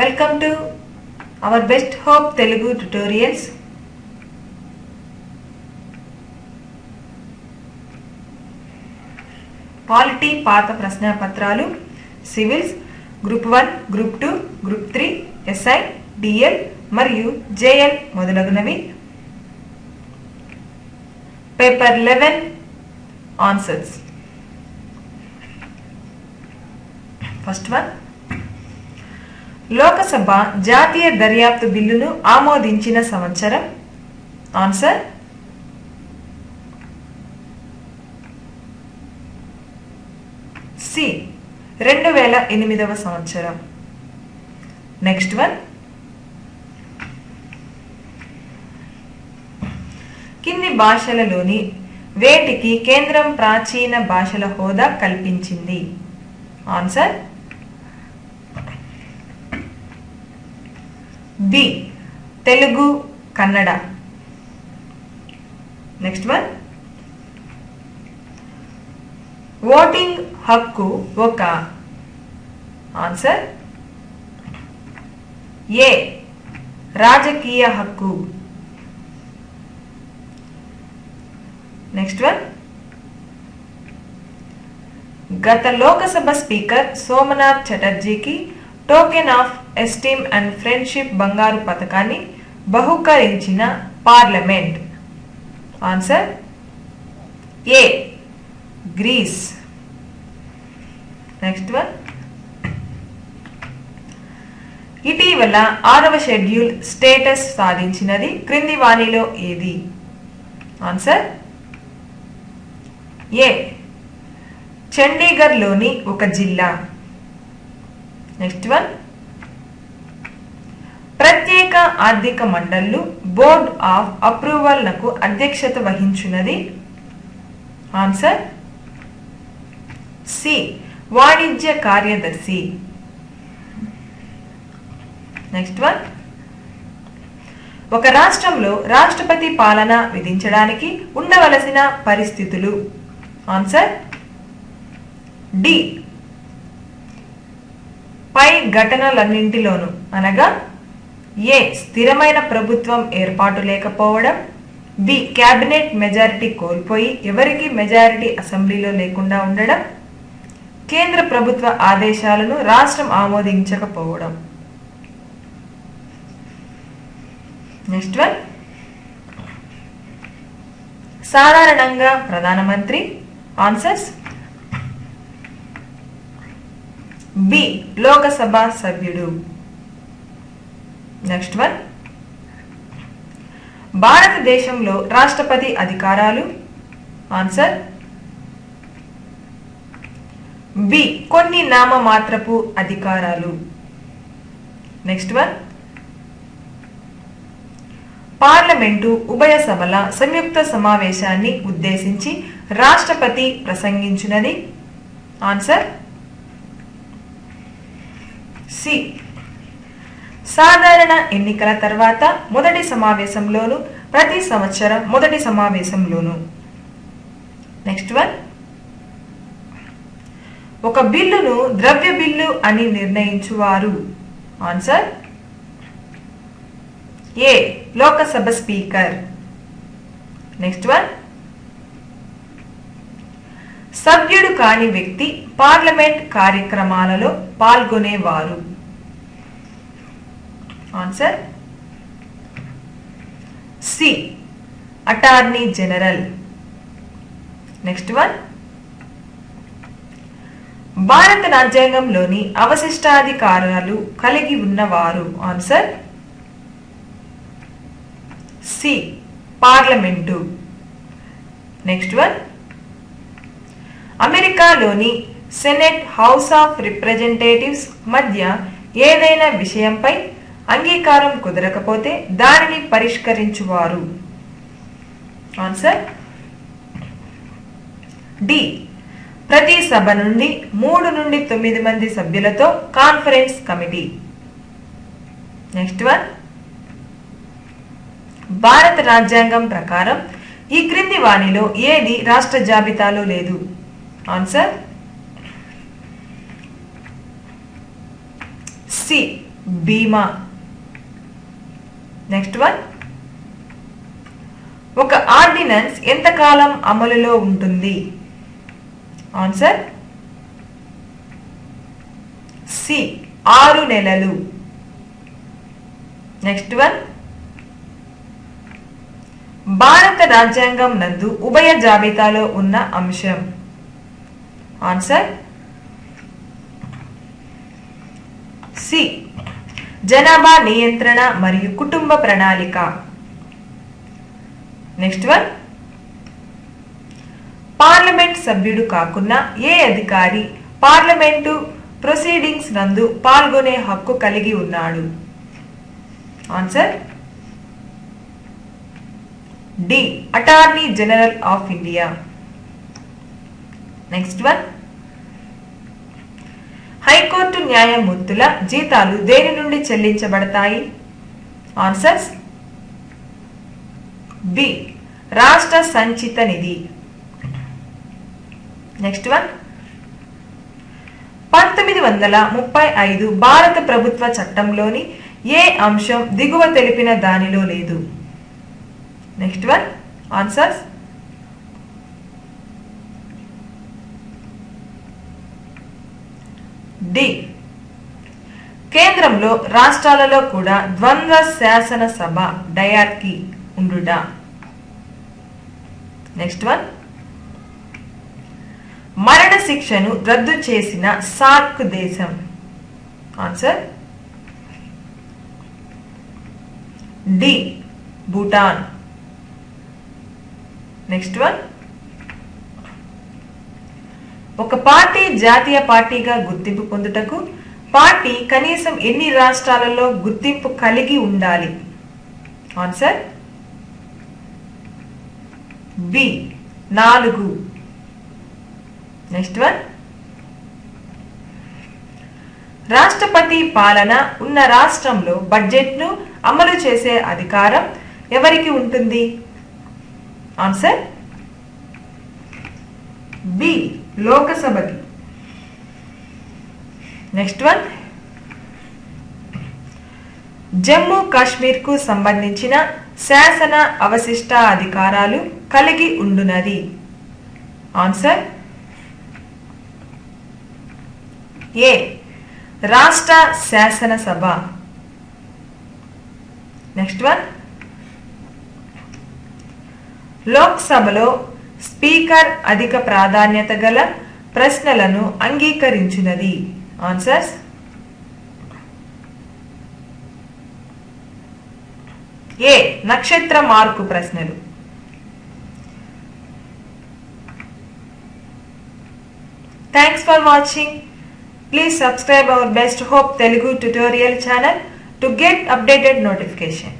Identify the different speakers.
Speaker 1: Welcome to our best hope Telugu tutorials polity పాత ప్రశ్నపత్రాలు civils group one group two group three SI DL మరియు JL మొదలగునవి. Paper eleven answers first one Lok Sabha జాతీయ దర్యాప్తు బిల్లును ఆమోదించిన సంవత్సరం. Answer C రెండు వేల ఎనిమిదవ సంవత్సరం. నెక్స్ట్ వన్ కింది భాషలలోని వేటికి కేంద్రం ప్రాచీన భాషల హోదా కల్పించింది? Answer B Telugu Kannada. Next one voting హక్కు ఒక ఆన్సర్ ఏ రాజకీయ హక్కు. నెక్స్ట్ వన్ గత Lok Sabha speaker Somnath చటర్జీకి token of esteem and friendship బంగారు పథకాన్ని బహుకరించిన parliament. Answer? A. Greece. Next one. ఇటీవల ఆరవ షెడ్యూల్ స్టేటస్ సాధించినది క్రింది వాణిలో ఏది? ఆన్సర్? ఏ. చండీగఢ్లోని ఒక జిల్లా. Next one. ప్రత్యేక ఆర్థిక మండళ్ళు బోర్డ్ ఆఫ్ అప్రూవల్లకు అధ్యక్షత వహించినది ఆన్సర్? సి. వాణిజ్య కార్యదర్శి. Next one. ఒక రాష్ట్రంలో రాష్ట్రపతి పాలన విధించడానికి ఉండవలసిన పరిస్థితులు. ఆన్సర్? డి. పై ఘటనలన్నింటిలోనూ అనగా ఏ స్థిరమైన ప్రభుత్వం ఏర్పాటు లేకపోవడం బి క్యాబినెట్ మెజారిటీ కోల్పోయి ఎవరికి మెజారిటీ అసెంబ్లీలో లేకుండా ఉండడం కేంద్ర ప్రభుత్వ ఆదేశాలను రాష్ట్రం ఆమోదించకపోవడం. Next one. సాధారణంగా ప్రధానమంత్రి ఆన్సర్స్. బి లోకసభ సభ్యుడు. Next one. భారతదేశంలో రాష్ట్రపతి అధికారాలు? ఆన్సర్? బి. కొన్ని నామమాత్రపు అధికారాలు. Next one. పార్లమెంటు ఉభయ సభల సంయుక్త సమావేశాన్ని ఉద్దేశించి రాష్ట్రపతి ప్రసంగించినది. ఆన్సర్? సి. సాధారణ ఎన్నికల తర్వాత మొదటి సమావేశంలోను ప్రతి సంవత్సరం మొదటి సమావేశంలోను. నెక్స్ట్ వన్ ఒక బిల్లును ద్రవ్య బిల్లు అని నిర్ణయించువారు. Answer A Lok Sabha speaker. Next one సభ్యుడు కాని వ్యక్తి పార్లమెంట్ కార్యక్రమాలలో పాల్గొనేవారు. Answer C attorney general next one భారత రాజ్యాంగంలోని అవశిష్టాధికారాలు కలిగి ఉన్నవారు. Answer C parliament. Next one అమెరికాలోని సెనెట్ హౌస్ ఆఫ్ రిప్రజెంటేటివ్స్ మధ్య ఏదైనా విషయంపై అంగీకారం కుదరకపోతే దానిని పరిష్కరించువారు. ఆన్సర్ డి ప్రతి సభ నుండి మూడు నుండి తొమ్మిది మంది సభ్యులతో కాన్ఫరెన్స్ కమిటీ నెక్స్ట్ వన్ భారత రాజ్యాంగం ప్రకారం ఈ క్రింది వాణిలో ఏది రాష్ట్ర జాబితాలో లేదు? ఆన్సర్ సి బీమా నెక్స్ట్ వన్ ఒక ఆర్డినెన్స్ ఎంతకాలం అమలులో ఉంటుంది? ఆన్సర్ సి ఆరు నెలలు. నెక్స్ట్ వన్ భారత రాజ్యాంగం నందు ఉభయ జాబితాలో ఉన్న అంశం. ఆన్సర్ సి జనాభా నియంత్రణ మరియు కుటుంబ ప్రణాళిక. నెక్స్ట్ వన్ పార్లమెంట్ సభ్యుడు కాకుండా ఏ అధికారి పార్లమెంటు ప్రొసీడింగ్స్ నందు పాల్గొనే హక్కు కలిగి ఉన్నాడు? Answer D attorney general of India next one high court న్యాయమూర్తుల జీతాలు దేని నుండి చెల్లించబడతాయి? ఆన్సర్స్ బి రాష్ట్ర సంచిత నిధి. నెక్స్ట్ వన్ పంతొమ్మిది వందల ముప్పై ఐదు భారత ప్రభుత్వ చట్టంలోని ఏ అంశం దిగువ తెలిపిన దానిలో లేదు? నెక్స్ట్ వన్ ఆన్సర్స్ డి కేంద్రంలో రాష్ట్రాలలో కూడా ద్వంద్వ శాసన సభ డయార్కి ఉండుట. నెక్స్ట్ వన్ మరణ శిక్షను రద్దు చేసిన సార్క్ దేశం. Answer D. Bhutan. Next one ఒక పార్టీ జాతీయ పార్టీగా గుర్తింపు పొందుటకు పార్టీ కనీసం ఎన్ని రాష్ట్రాలలో గుర్తింపు కలిగి ఉండాలి? ఆన్సర్ బి నాలుగు. నెక్స్ట్ వన్ రాష్ట్రపతి పాలన ఉన్న రాష్ట్రంలో బడ్జెట్ను అమలు చేసే అధికారం ఎవరికి ఉంటుంది? ఆన్సర్ బి లోకసభకి. నెక్స్ట్ వన్ జమ్మూ కాశ్మీర్కు సంబంధించిన శాసన అవశిష్ట అధికారాలు కలిగి ఉండునది. ఆన్సర్ ఏ రాష్ట్ర శాసనసభ నెక్స్ట్ వన్ లోక్సభలో స్పీకర్ అధిక ప్రాధాన్యత గల ప్రశ్నలను అంగీకరించినది. ఆన్సర్స్ ఏ నక్షత్ర మార్కు ప్రశ్నలు. Thanks for watching please subscribe our best hope Telugu tutorial channel to get updated notification